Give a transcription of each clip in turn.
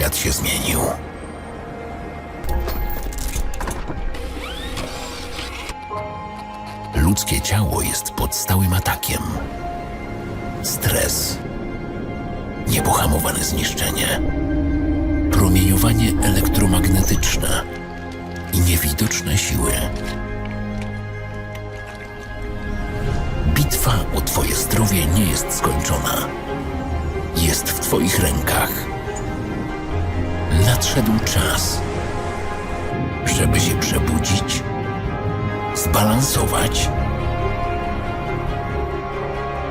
świat się zmienił. Ludzkie ciało jest pod stałym atakiem. Stres, niepohamowane zniszczenie, promieniowanie elektromagnetyczne i niewidoczne siły. Bitwa o Twoje zdrowie nie jest skończona. Jest w Twoich rękach. Nadszedł czas, żeby się przebudzić, zbalansować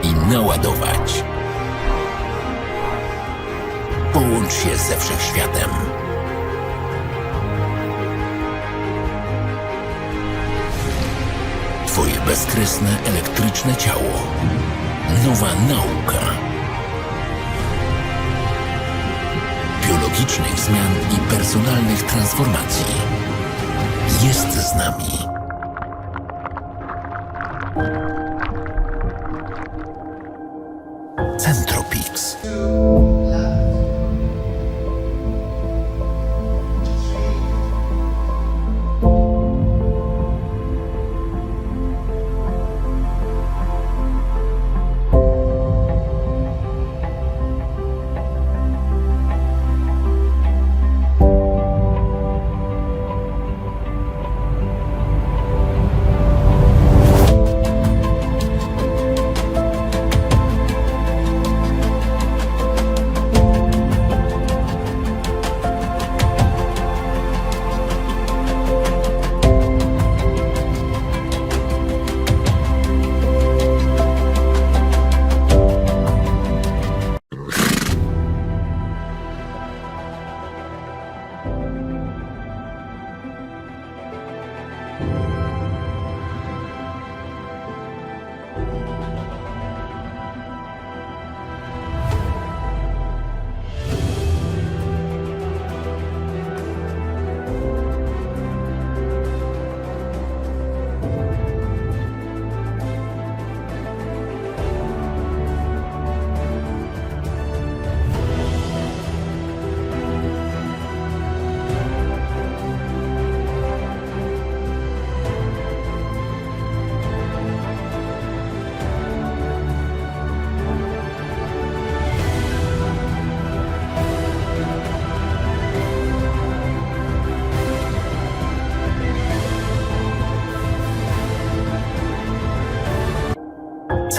i naładować. Połącz się ze wszechświatem. Twoje bezkresne elektryczne ciało. Nowa nauka. Biologicznych zmian i personalnych transformacji. Jest z nami. Centropix.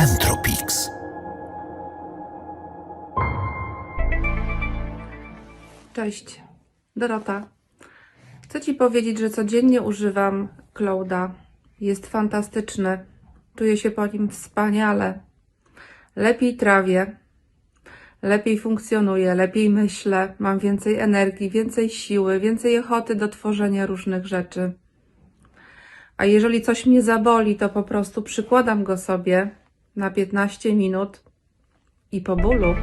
Centropix. Cześć, Dorota. Chcę Ci powiedzieć, że codziennie używam Clouda. Jest fantastyczny. Czuję się po nim wspaniale. Lepiej trawię, lepiej funkcjonuję, lepiej myślę, mam więcej energii, więcej siły, więcej ochoty do tworzenia różnych rzeczy. A jeżeli coś mnie zaboli, to po prostu przykładam go sobie na 15 minut i po bólu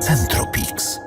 Centropix.